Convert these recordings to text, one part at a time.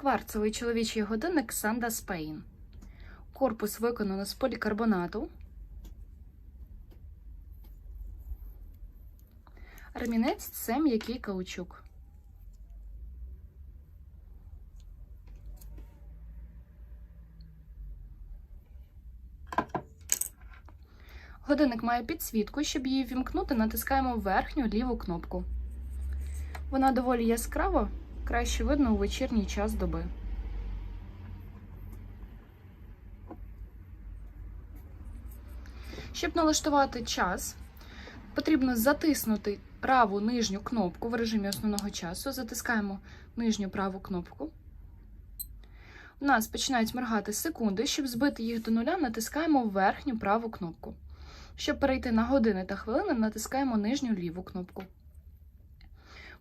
Кварцевий чоловічий годинник Sanda Spain. Корпус виконано з полікарбонату. Ремінець це м'який каучук. Годинник має підсвітку. Щоб її вімкнути, натискаємо верхню ліву кнопку. Вона доволі яскрава, краще видно у вечірній час доби. Щоб налаштувати час, потрібно затиснути праву нижню кнопку в режимі основного часу. Затискаємо нижню праву кнопку. У нас починають моргати секунди. Щоб збити їх до нуля, натискаємо верхню праву кнопку. Щоб перейти на години та хвилини, натискаємо нижню ліву кнопку.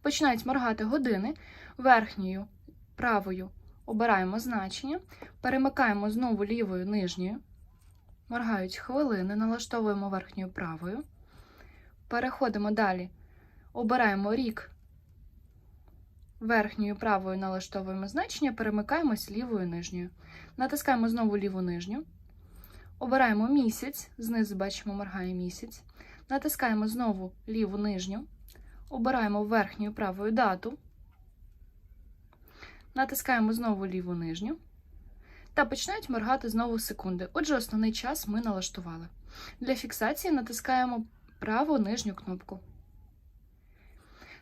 Починають моргати години. Верхньою правою обираємо значення, перемикаємо знову лівою нижньою. Моргають хвилини, налаштовуємо верхньою правою. Переходимо далі. Обираємо рік. Верхньою правою налаштовуємо значення, перемикаємось лівою нижньою. Натискаємо знову ліву нижню. Обираємо місяць, знизу бачимо, моргає місяць. Натискаємо знову ліву нижню. Обираємо верхньою правою дату. Натискаємо знову ліву нижню. Та починають моргати знову секунди. Отже, основний час ми налаштували. Для фіксації натискаємо праву нижню кнопку.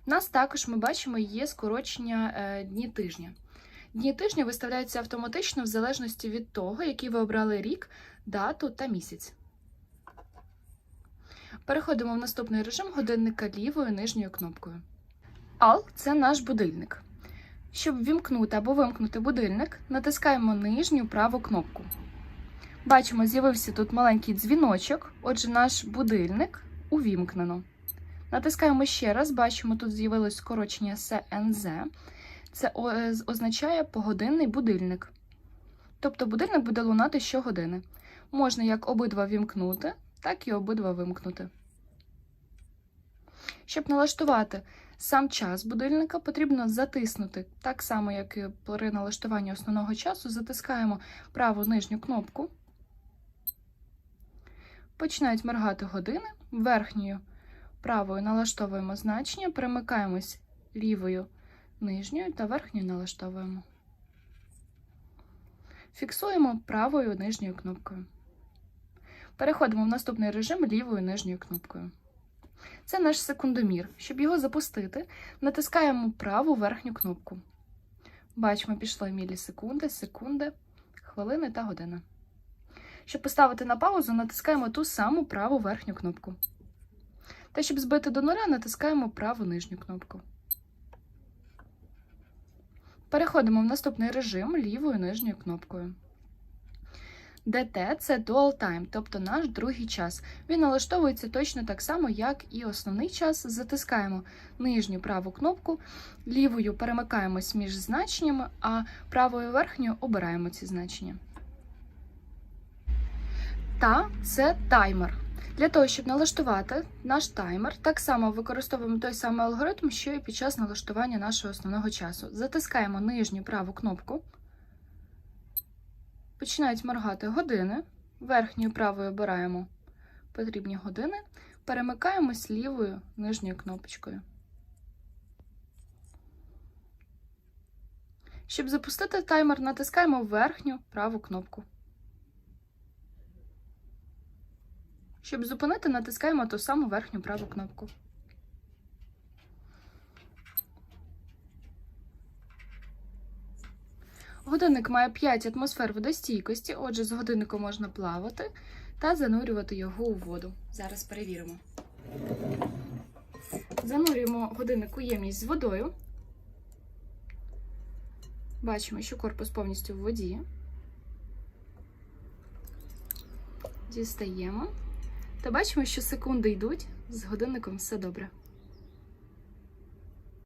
У нас також ми бачимо є скорочення е, дні тижня. Дні тижня виставляються автоматично в залежності від того, який ви обрали рік, дату та місяць. Переходимо в наступний режим годинника лівою нижньою кнопкою. Ал це наш будильник. Щоб вімкнути або вимкнути будильник, натискаємо нижню праву кнопку. Бачимо, з'явився тут маленький дзвіночок, отже, наш будильник увімкнено. Натискаємо ще раз, бачимо, тут з'явилось скорочення СНЗ. Це означає погодинний будильник. Тобто будильник буде лунати щогодини. Можна як обидва вімкнути, так і обидва вимкнути. Щоб налаштувати сам час будильника, потрібно затиснути, так само, як і при налаштуванні основного часу, затискаємо праву нижню кнопку. Починають моргати години. Верхньою правою налаштовуємо значення, перемикаємось лівою нижньою та верхньою налаштовуємо. Фіксуємо правою нижньою кнопкою. Переходимо в наступний режим лівою нижньою кнопкою. Це наш секундомір. Щоб його запустити, натискаємо праву верхню кнопку. Бачимо, пішло мілісекунди, секунди, хвилини та година. Щоб поставити на паузу, натискаємо ту саму праву верхню кнопку. Та щоб збити до нуля, натискаємо праву нижню кнопку. Переходимо в наступний режим лівою нижньою кнопкою. ДТ це Dual Time, тобто наш другий час. Він налаштовується точно так само, як і основний час. Затискаємо нижню праву кнопку, лівою перемикаємось між значеннями, а правою верхньою обираємо ці значення. Та це таймер. Для того, щоб налаштувати наш таймер, так само використовуємо той самий алгоритм, що і під час налаштування нашого основного часу. Затискаємо нижню праву кнопку. Починають моргати години. Верхньою правою обираємо потрібні години, перемикаємось лівою нижньою кнопочкою. Щоб запустити таймер, натискаємо верхню праву кнопку. Щоб зупинити, натискаємо ту саму верхню праву кнопку. Годинник має 5 атмосфер водостійкості, отже, з годинником можна плавати та занурювати його у воду. Зараз перевіримо. Занурюємо годинник у ємність з водою. Бачимо, що корпус повністю в воді. Дістаємо. Та бачимо, що секунди йдуть, з годинником все добре.